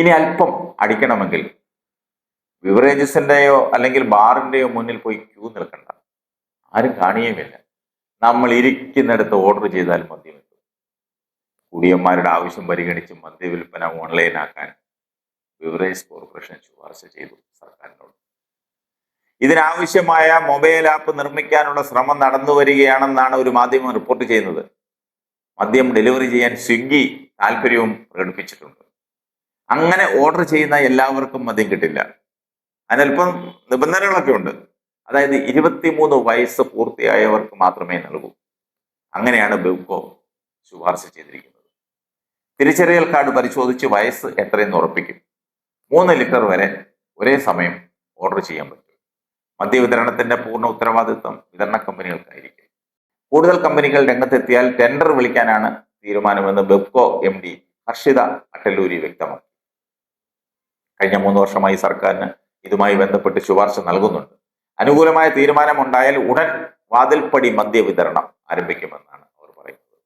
ഇനി അല്പം അടിക്കണമെങ്കിൽ ബിവറേജസിന്റെയോ അല്ലെങ്കിൽ ബാറിന്റെയോ മുന്നിൽ പോയി ക്യൂ നിൽക്കണ്ട. ആരും കാണിയുമില്ല നമ്മൾ ഇരിക്കുന്നിടത്ത് ഓർഡർ ചെയ്താൽ മദ്യം എത്തും കുടിയന്മാരുടെ ആവശ്യം പരിഗണിച്ച് മദ്യവിൽപ്പന ഓൺലൈനാക്കാൻ ബിവറേജ് കോർപ്പറേഷൻ ശുപാർശ ചെയ്തു സർക്കാരിനോട്. ഇതിനാവശ്യമായ മൊബൈൽ ആപ്പ് നിർമ്മിക്കാനുള്ള ശ്രമം നടന്നു വരികയാണെന്നാണ് ഒരു മാധ്യമം റിപ്പോർട്ട് ചെയ്യുന്നത്. മദ്യം ഡെലിവറി ചെയ്യാൻ സ്വിഗ്ഗി താല്പര്യവും പ്രകടിപ്പിച്ചിട്ടുണ്ട്. അങ്ങനെ ഓർഡർ ചെയ്യുന്ന എല്ലാവർക്കും മദ്യം കിട്ടില്ല. അതിനൽപ്പം നിബന്ധനകളൊക്കെ ഉണ്ട്. അതായത് ഇരുപത്തിമൂന്ന് വയസ്സ് പൂർത്തിയായവർക്ക് മാത്രമേ നൽകൂ. അങ്ങനെയാണ് ബെവ്കോ ശുപാർശ ചെയ്തിരിക്കുന്നത്. തിരിച്ചറിയൽ കാർഡ് പരിശോധിച്ച് വയസ്സ് എത്രയെന്ന് ഉറപ്പിക്കും. മൂന്ന് ലിറ്റർ വരെ ഒരേ സമയം ഓർഡർ ചെയ്യാൻ പറ്റും. മദ്യവിതരണത്തിന്റെ പൂർണ ഉത്തരവാദിത്വം വിതരണ കമ്പനികൾക്കായിരിക്കും. കൂടുതൽ കമ്പനികൾ രംഗത്തെത്തിയാൽ ടെൻഡർ വിളിക്കാനാണ് തീരുമാനമെന്ന് ബെബ്കോ എം ഡി ഹർഷിത അട്ടല്ലൂരി വ്യക്തമാക്കി. കഴിഞ്ഞ മൂന്ന് വർഷമായി സർക്കാരിന് ഇതുമായി ബന്ധപ്പെട്ട് ശുപാർശ നൽകുന്നുണ്ട്. അനുകൂലമായ തീരുമാനമുണ്ടായാൽ ഉടൻ വാതിൽപ്പടി മദ്യ വിതരണം ആരംഭിക്കുമെന്നാണ് അവർ പറയുന്നത്.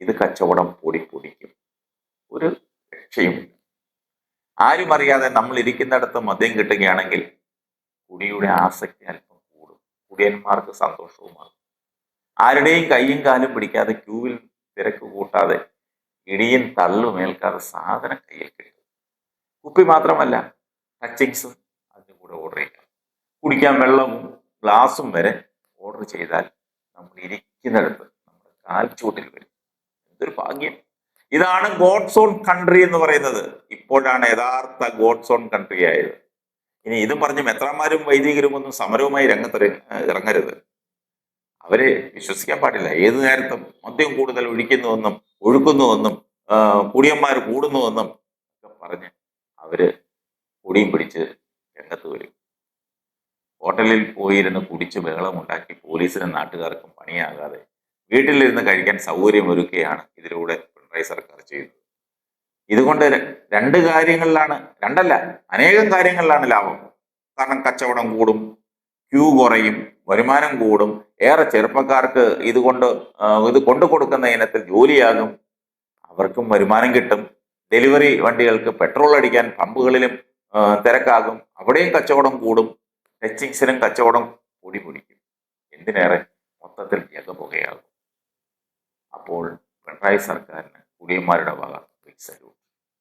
ഇത് കച്ചവടം പൊടിപ്പൊടിക്കും ഒരു രക്ഷയുമില്ല. ആരും അറിയാതെ നമ്മൾ ഇരിക്കുന്നിടത്ത് മദ്യം കിട്ടുകയാണെങ്കിൽ കുടിയുടെ ആസക്തി അല്പം കൂടും. കുടിയന്മാർക്ക് സന്തോഷവുമാണ് ആരുടെയും കൈയും കാലും പിടിക്കാതെ ക്യൂവിൽ തിരക്ക് കൂട്ടാതെ ഇടിയും തള്ളുമേൽക്കാതെ സാധനം കയ്യിൽ കിട്ടും. കുപ്പി മാത്രമല്ല ടച്ചിങ്സും അതിന്റെ കൂടെ ഓർഡർ ചെയ്യാം. കുടിക്കാൻ വെള്ളവും ഗ്ലാസും വരെ ഓർഡർ ചെയ്താൽ നമ്മൾ ഇരിക്കുന്നിടത്ത് നമ്മുടെ കാൽച്ചൂട്ടിൽ വരും. എന്തൊരു ഭാഗ്യം. ഇതാണ് ഗോഡ്സ് ഓൺ കൺട്രി എന്ന് പറയുന്നത്. ഇപ്പോഴാണ് യഥാർത്ഥ ഗോഡ്സ് ഓൺ കൺട്രി ആയത്. ഇനി ഇതും പറഞ്ഞ് മെത്രാന്മാരും വൈദികരും ഒന്നും സമരവുമായി രംഗത്ത് ഇറങ്ങരുത്. അവരെ വിശ്വസിക്കാൻ പാടില്ല. ഏത് നേരത്തും മദ്യം കൂടുതൽ ഒഴിക്കുന്നുവെന്നും ഒഴുക്കുന്നുവെന്നും കുടിയന്മാർ കൂടുന്നുവെന്നും ഒക്കെ പറഞ്ഞ് അവർ കുടിയും പിടിച്ച് രംഗത്ത് വരും. ഹോട്ടലിൽ പോയിരുന്ന് കുടിച്ച് ബഹളമുണ്ടാക്കി പോലീസിനും നാട്ടുകാർക്കും പണിയാകാതെ വീട്ടിലിരുന്ന് കഴിക്കാൻ സൗകര്യമൊരുക്കുകയാണ് ഇതിലൂടെ പിണറായി സർക്കാർ ചെയ്തത് ഇതുകൊണ്ട് രണ്ട് കാര്യങ്ങളിലാണ് രണ്ടല്ല അനേകം കാര്യങ്ങളിലാണ് ലാഭം. കാരണം കച്ചവടം കൂടും ക്യൂ കുറയും വരുമാനം കൂടും ഏറെ ചെറുപ്പക്കാർക്ക് ഇതുകൊണ്ട് ഇത് കൊണ്ടു കൊടുക്കുന്ന ഇനത്തിൽ ജോലിയാകും അവർക്കും വരുമാനം കിട്ടും ഡെലിവറി വണ്ടികൾക്ക് പെട്രോൾ അടിക്കാൻ പമ്പുകളിലും തിരക്കാകും. അവിടെയും കച്ചവടം കൂടും. ടച്ചിങ്സിനും കച്ചവടം കൂടി പിടിക്കും. എന്തിനേറെ മൊത്തത്തിൽ ഏകപുകയാകും അപ്പോൾ പിണറായി സർക്കാരിന് കുടിയന്മാരുടെ വക സല്യൂട്ട്